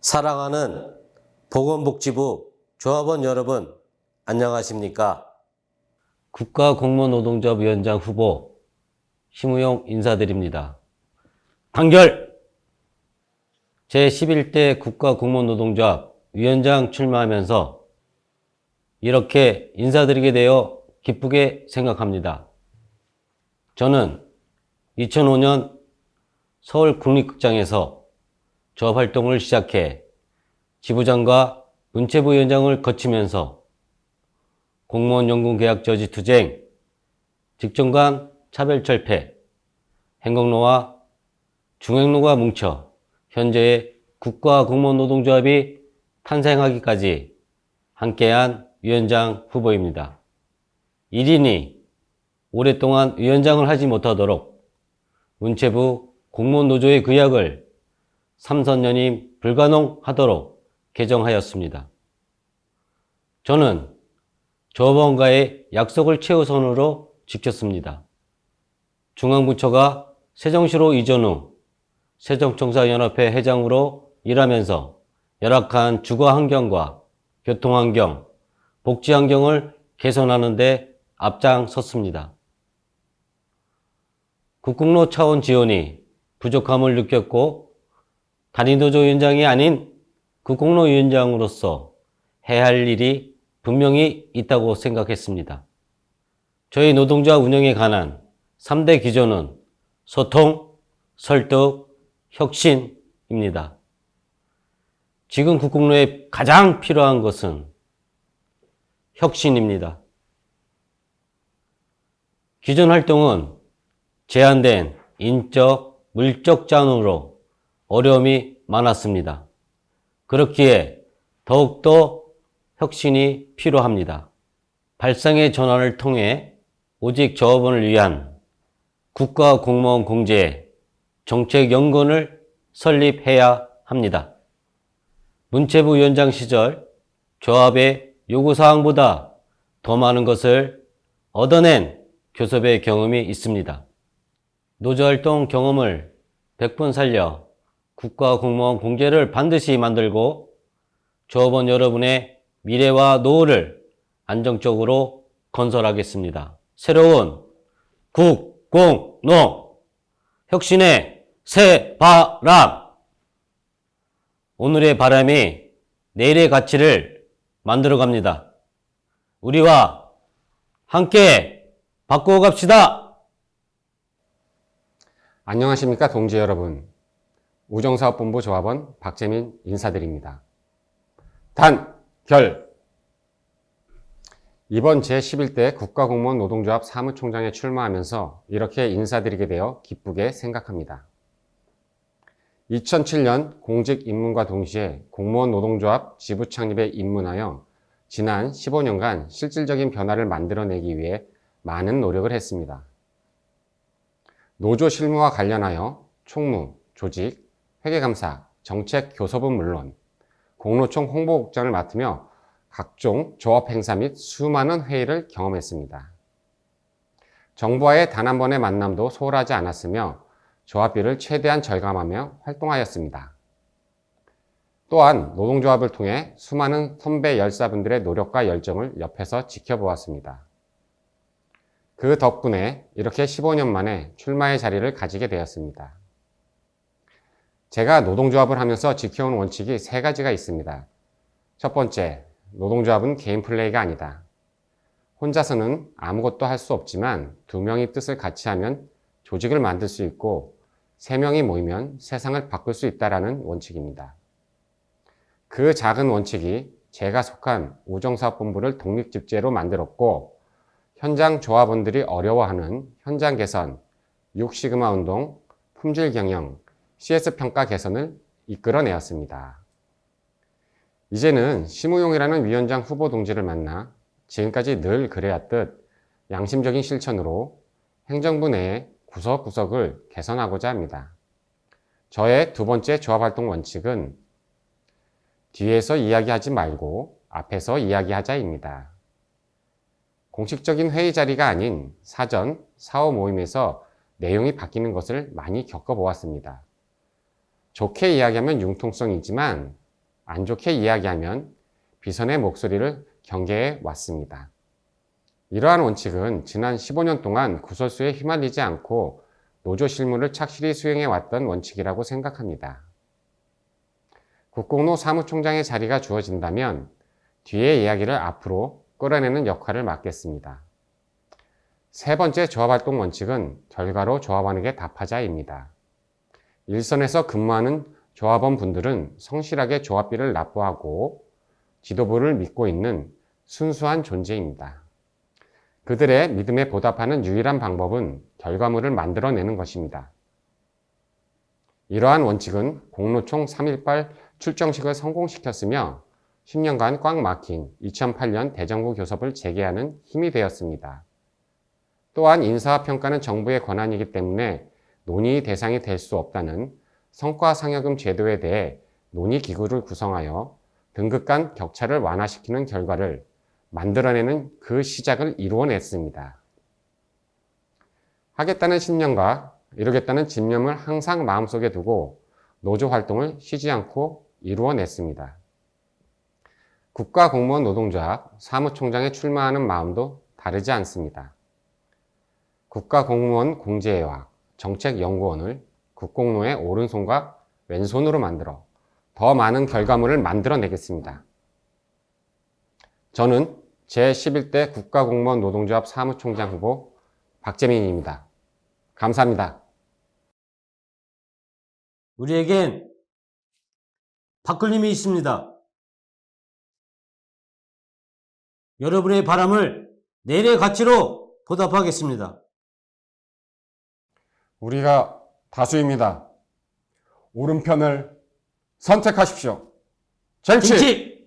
사랑하는 보건복지부 조합원 여러분, 안녕하십니까? 국가공무노동조합위원장 후보 심우용 인사드립니다. 단결! 제11대 국가공무노동조합 위원장 출마하면서 이렇게 인사드리게 되어 기쁘게 생각합니다. 저는 2005년 서울 국립극장에서 조합 활동을 시작해 지부장과 문체부 위원장을 거치면서 공무원 연금 계약 저지 투쟁, 직종 간 차별 철폐, 행정노와 중행노가 뭉쳐 현재의 국가 공무원 노동조합이 탄생하기까지 함께한 위원장 후보입니다. 1인이 오랫동안 위원장을 하지 못하도록 문체부 공무원 노조의 규약을 삼선연임 불가능하도록 개정하였습니다. 저는 조합원과의 약속을 최우선으로 지켰습니다. 중앙부처가 세종시로 이전 후 세종청사연합회 회장으로 일하면서 열악한 주거 환경과 교통 환경, 복지 환경을 개선하는 데 앞장섰습니다. 국공로 차원 지원이 부족함을 느꼈고 단위노조 위원장이 아닌 국공로 위원장으로서 해야 할 일이 분명히 있다고 생각했습니다. 저희 노동자 운영에 관한 3대 기조는 소통, 설득, 혁신입니다. 지금 국공로에 가장 필요한 것은 혁신입니다. 기존 활동은 제한된 인적, 물적 잔으로 어려움이 많았습니다. 그렇기에 더욱더 혁신이 필요합니다. 발상의 전환을 통해 오직 조합원을 위한 국가 공무원 공제 정책 연구원을 설립해야 합니다. 문체부 위원장 시절 조합의 요구사항보다 더 많은 것을 얻어낸 교섭의 경험이 있습니다. 노조활동 경험을 100분 살려 국가공무원 공제를 반드시 만들고 조합원 여러분의 미래와 노후를 안정적으로 건설하겠습니다. 새로운 국공노 혁신의 새 바람 오늘의 바람이 내일의 가치를 만들어 갑니다. 우리와 함께 바꾸어 갑시다. 안녕하십니까 동지 여러분. 우정사업본부 조합원 박재민 인사드립니다. 단, 결. 이번 제11대 국가공무원 노동조합 사무총장에 출마하면서 이렇게 인사드리게 되어 기쁘게 생각합니다. 2007년 공직 입문과 동시에 공무원 노동조합 지부 창립에 입문하여 지난 15년간 실질적인 변화를 만들어내기 위해 많은 노력을 했습니다. 노조 실무와 관련하여 총무, 조직, 회계감사, 정책 교섭은 물론 공로총 홍보국장을 맡으며 각종 조합 행사 및 수많은 회의를 경험했습니다. 정부와의 단 한 번의 만남도 소홀하지 않았으며 조합비를 최대한 절감하며 활동하였습니다. 또한 노동조합을 통해 수많은 선배 열사분들의 노력과 열정을 옆에서 지켜보았습니다. 그 덕분에 이렇게 15년 만에 출마의 자리를 가지게 되었습니다. 제가 노동조합을 하면서 지켜온 원칙이 세 가지가 있습니다. 첫 번째, 노동조합은 개인 플레이가 아니다. 혼자서는 아무것도 할 수 없지만 두 명이 뜻을 같이 하면 조직을 만들 수 있고 세 명이 모이면 세상을 바꿀 수 있다라는 원칙입니다. 그 작은 원칙이 제가 속한 우정사업본부를 독립집제로 만들었고 현장 조합원들이 어려워하는 현장 개선, 6시그마 운동, 품질 경영, CS 평가 개선을 이끌어내었습니다. 이제는 심우용이라는 위원장 후보 동지를 만나 지금까지 늘 그래왔듯 양심적인 실천으로 행정부 내의 구석구석을 개선하고자 합니다. 저의 두 번째 조합활동 원칙은 뒤에서 이야기하지 말고 앞에서 이야기하자입니다. 공식적인 회의 자리가 아닌 사전, 사후 모임에서 내용이 바뀌는 것을 많이 겪어보았습니다. 좋게 이야기하면 융통성이지만 안 좋게 이야기하면 비선의 목소리를 경계해 왔습니다. 이러한 원칙은 지난 15년 동안 구설수에 휘말리지 않고 노조 실무를 착실히 수행해 왔던 원칙이라고 생각합니다. 국공노 사무총장의 자리가 주어진다면 뒤의 이야기를 앞으로 끌어내는 역할을 맡겠습니다. 세 번째 조합활동 원칙은 결과로 조합원에게 답하자입니다. 일선에서 근무하는 조합원 분들은 성실하게 조합비를 납부하고 지도부를 믿고 있는 순수한 존재입니다. 그들의 믿음에 보답하는 유일한 방법은 결과물을 만들어내는 것입니다. 이러한 원칙은 공로총 3.18 출정식을 성공시켰으며 10년간 꽉 막힌 2008년 대정부 교섭을 재개하는 힘이 되었습니다. 또한 인사평가는 정부의 권한이기 때문에 논의 대상이 될 수 없다는 성과상여금 제도에 대해 논의 기구를 구성하여 등급 간 격차를 완화시키는 결과를 만들어내는 그 시작을 이루어냈습니다. 하겠다는 신념과 이루겠다는 집념을 항상 마음속에 두고 노조 활동을 쉬지 않고 이루어냈습니다. 국가 공무원 노동조합 사무총장에 출마하는 마음도 다르지 않습니다. 국가 공무원 공제회와 정책연구원을 국공노의 오른손과 왼손으로 만들어 더 많은 결과물을 만들어내겠습니다. 저는 제11대 국가공무원 노동조합 사무총장 후보 박재민입니다. 감사합니다. 우리에겐 박글림이 있습니다. 여러분의 바람을 내일의 가치로 보답하겠습니다. 우리가 다수입니다. 오른편을 선택하십시오. 쟁취! 정치!